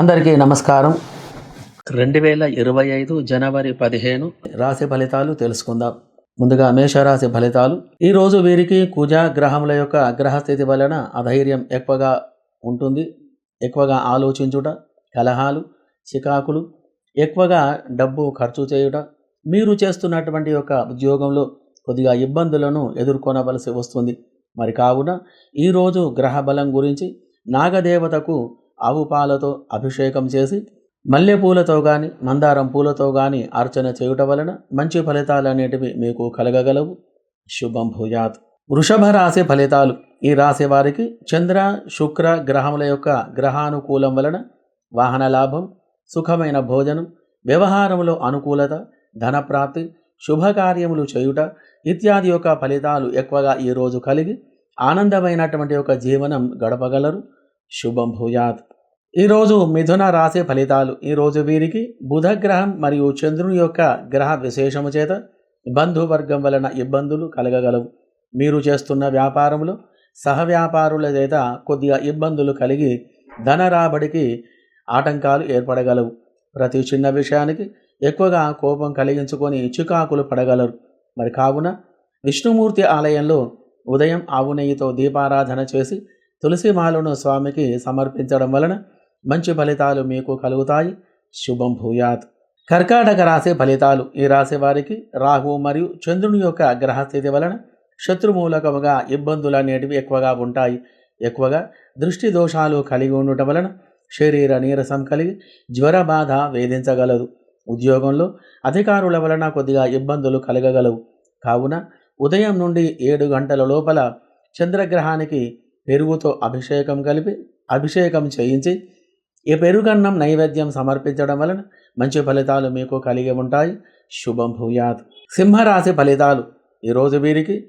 అందరికీ నమస్కారం. రెండు వేల ఇరవై ఐదు జనవరి పదిహేను రాశి ఫలితాలు తెలుసుకుందాం. ముందుగా మేషరాశి ఫలితాలు. ఈరోజు వీరికి కుజ గ్రహముల యొక్క గ్రహస్థితి వలన అధైర్యం ఎక్కువగా ఉంటుంది. ఎక్కువగా ఆలోచించుట కలహాలు చికాకులు ఎక్కువగా డబ్బు ఖర్చు చేయుట మీరు చేస్తున్నటువంటి యొక్క ఉద్యోగంలో కొద్దిగా ఇబ్బందులను ఎదుర్కొనవలసి వస్తుంది. మరి కావున ఈరోజు గ్రహ బలం గురించి నాగదేవతకు ఆవు పాలతో అభిషేకం చేసి మల్లెపూలతో కానీ మందారం పూలతో కానీ అర్చన చేయుట వలన మంచి ఫలితాలు అనేటివి మీకు కలగగలవు. శుభం భూయాత్. వృషభ రాశి ఫలితాలు. ఈ రాశి వారికి చంద్ర శుక్ర గ్రహముల యొక్క గ్రహానుకూలం వలన వాహన లాభం సుఖమైన భోజనం వ్యవహారములో అనుకూలత ధనప్రాప్తి శుభకార్యములు చేయుట ఇత్యాది యొక్క ఫలితాలు ఎక్కువగా ఈరోజు కలిగి ఆనందమైనటువంటి ఒక జీవనం గడపగలరు. శుభం భూయాత్. ఈరోజు మిథున రాశి ఫలితాలు. ఈరోజు వీరికి బుధగ్రహం మరియు చంద్రుని యొక్క గ్రహ విశేషము చేత బంధువర్గం వలన ఇబ్బందులు కలగగలవు. మీరు చేస్తున్న వ్యాపారంలో సహవ్యాపారుల చేత కొద్దిగా ఇబ్బందులు కలిగి ధన రాబడికి ఆటంకాలు ఏర్పడగలవు. ప్రతి చిన్న విషయానికి ఎక్కువగా కోపం కలిగించుకొని చికాకులు పడగలరు. మరి కావున విష్ణుమూర్తి ఆలయంలో ఉదయం ఆవు నెయ్యితో దీపారాధన చేసి తులసిమాలను స్వామికి సమర్పించడం వలన మంచి ఫలితాలు మీకు కలుగుతాయి. శుభం భూయాత్. కర్కాటక రాశి ఫలితాలు. ఈ రాశి వారికి రాహు మరియు చంద్రుని యొక్క గ్రహస్థితి వలన శత్రుమూలకముగా ఇబ్బందులు అనేటివి ఎక్కువగా ఉంటాయి. ఎక్కువగా దృష్టి దోషాలు కలిగి ఉండటం వలన శరీర నీరసం కలిగి జ్వర బాధ వేధించగలదు. ఉద్యోగంలో అధికారుల వలన కొద్దిగా ఇబ్బందులు కలగగలవు. కావున ఉదయం నుండి ఏడు గంటల లోపల చంద్రగ్రహానికి పెరుగుతో అభిషేకం కలిపి అభిషేకం చేయించి ఈ పెరుగన్నం నైవేద్యం సమర్పించడం వలన మంచి ఫలితాలు మీకు కలిగి ఉంటాయి. శుభం భూయాత్. సింహరాశి ఫలితాలు. ఈరోజు వీరికి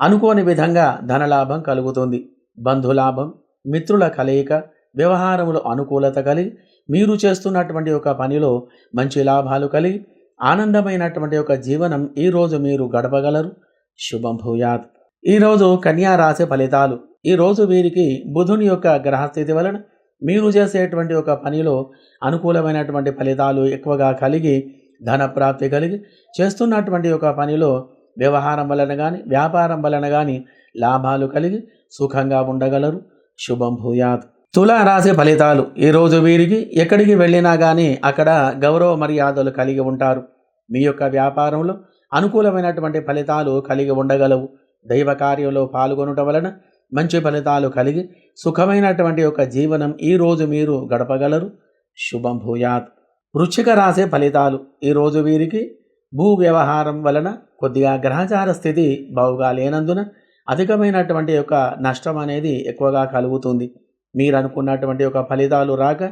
అనుకోని విధంగా ధనలాభం కలుగుతుంది. బంధులాభం మిత్రుల కలయిక వ్యవహారములో అనుకూలత కలిగి మీరు చేస్తున్నటువంటి ఒక పనిలో మంచి లాభాలు కలిగి ఆనందమైనటువంటి ఒక జీవనం ఈరోజు మీరు గడపగలరు. శుభం భూయాత్. ఈరోజు కన్యా రాశి ఫలితాలు. ఈరోజు వీరికి బుధుని యొక్క గ్రహస్థితి వలన మీరు చేసేటువంటి ఒక పనిలో అనుకూలమైనటువంటి ఫలితాలు ఎక్కువగా కలిగి ధన ప్రాప్తి కలిగి చేస్తున్నటువంటి ఒక పనిలో వ్యవహారం వలన కానీ వ్యాపారం వలన కానీ లాభాలు కలిగి సుఖంగా ఉండగలరు. శుభం భూయాత్. తులారాశి ఫలితాలు. ఈరోజు వీరికి ఎక్కడికి వెళ్ళినా కానీ అక్కడ గౌరవ మర్యాదలు కలిగి ఉంటారు. మీ యొక్క వ్యాపారంలో అనుకూలమైనటువంటి ఫలితాలు కలిగి ఉండగలవు. దైవ కార్యంలో పాల్గొనటం వలన మంచి ఫలితాలు కలిగి సుఖమైనటువంటి ఒక జీవనం ఈరోజు మీరు గడపగలరు. శుభం భూయాత్. వృచ్చిక రాసే ఫలితాలు ఈరోజు వీరికి. భూ వ్యవహారం వలన కొద్దిగా గ్రహచార స్థితి బావుగా లేనందున అధికమైనటువంటి యొక్క నష్టం అనేది ఎక్కువగా కలుగుతుంది. మీరు అనుకున్నటువంటి ఒక ఫలితాలు రాక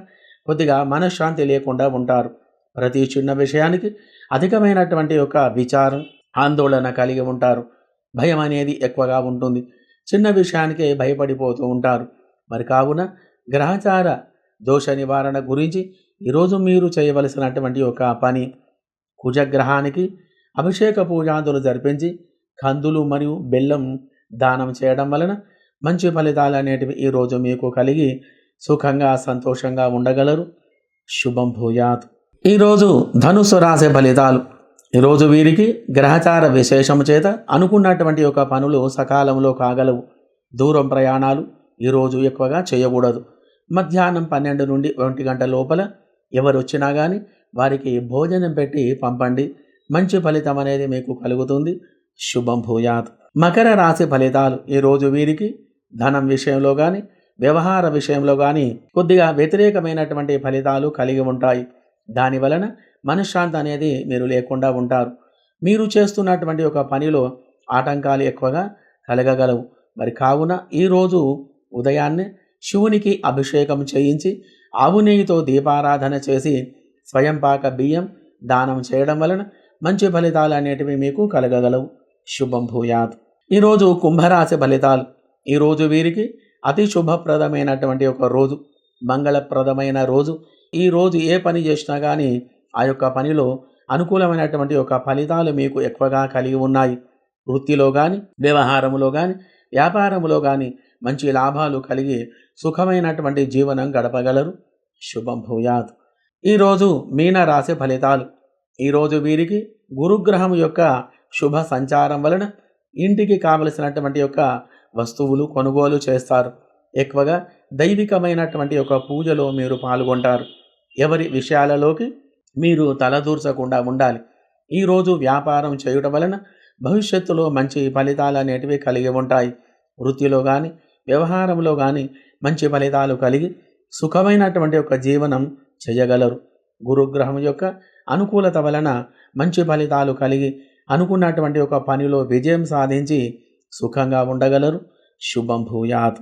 కొద్దిగా మనశ్శాంతి లేకుండా ఉంటారు. ప్రతి చిన్న విషయానికి అధికమైనటువంటి యొక్క విచారం ఆందోళన కలిగి ఉంటారు. భయం అనేది ఎక్కువగా ఉంటుంది. చిన్న విషయానికే భయపడిపోతూ ఉంటారు. మరి కావున గ్రహచార దోష నివారణ గురించి ఈరోజు మీరు చేయవలసినటువంటి ఒక పని కుజగ్రహానికి అభిషేక పూజాదులు జరిపించి కందులు మరియు బెల్లం దానం చేయడం వలన మంచి ఫలితాలు అనేటివి ఈరోజు మీకు కలిగి సుఖంగా సంతోషంగా ఉండగలరు. శుభం భూయాత్. ఈరోజు ధనుసు రాసే ఫలితాలు. ఈరోజు వీరికి గ్రహచార విశేషము చేత అనుకున్నటువంటి ఒక పనులు సకాలంలో కాగలవు. దూరం ప్రయాణాలు ఈరోజు ఎక్కువగా చేయకూడదు. మధ్యాహ్నం పన్నెండు నుండి ఒంటి గంట లోపల ఎవరు వచ్చినా కానీ వారికి భోజనం పెట్టి పంపండి. మంచి ఫలితం అనేది మీకు కలుగుతుంది. శుభం భూయాత్. మకర రాశి ఫలితాలు ఈరోజు వీరికి ధనం విషయంలో కానీ వ్యవహార విషయంలో కానీ కొద్దిగా వ్యతిరేకమైనటువంటి ఫలితాలు కలిగి ఉంటాయి. దాని వలన మనశ్శాంతి అనేది మీరు లేకుండా ఉంటారు. మీరు చేస్తున్నటువంటి ఒక పనిలో ఆటంకాలు ఎక్కువగా కలగగలవు. మరి కావున ఈరోజు ఉదయాన్నే శివునికి అభిషేకం చేయించి ఆవు నెయ్యితో దీపారాధన చేసి స్వయంపాక బియ్యం దానం చేయడం వలన మంచి ఫలితాలు అనేటివి మీకు కలగగలవు. శుభం భూయాత్. ఈరోజు కుంభరాశి ఫలితాలు. ఈరోజు వీరికి అతి శుభప్రదమైనటువంటి ఒక రోజు. మంగళప్రదమైన రోజు. ఈ రోజు ఏ పని చేసినా కానీ ఆ యొక్క పనిలో అనుకూలమైనటువంటి ఒక ఫలితాలు మీకు ఎక్కువగా కలిగి ఉన్నాయి. వృత్తిలో కానీ వ్యవహారములో కానీ వ్యాపారములో కానీ మంచి లాభాలు కలిగి సుఖమైనటువంటి జీవనం గడపగలరు. శుభం భూయాత్. ఈరోజు మీన రాశి ఫలితాలు. ఈరోజు వీరికి గురుగ్రహం యొక్క శుభ సంచారం వలన ఇంటికి కావలసినటువంటి యొక్క వస్తువులు కొనుగోలు చేస్తారు. ఎక్కువగా దైవికమైనటువంటి యొక్క పూజలో మీరు పాల్గొంటారు. ఎవరి విషయాలలోకి మీరు తలదూర్చకుండా ఉండాలి. ఈరోజు వ్యాపారం చేయటం వలన భవిష్యత్తులో మంచి ఫలితాలు అనేటివి కలిగి ఉంటాయి. వృత్తిలో కానీ వ్యవహారంలో కానీ మంచి ఫలితాలు కలిగి సుఖమైనటువంటి ఒక జీవనం చేయగలరు. గురుగ్రహం యొక్క అనుకూలత వలన మంచి ఫలితాలు కలిగి అనుకున్నటువంటి ఒక పనిలో విజయం సాధించి సుఖంగా ఉండగలరు. శుభం భూయాత్.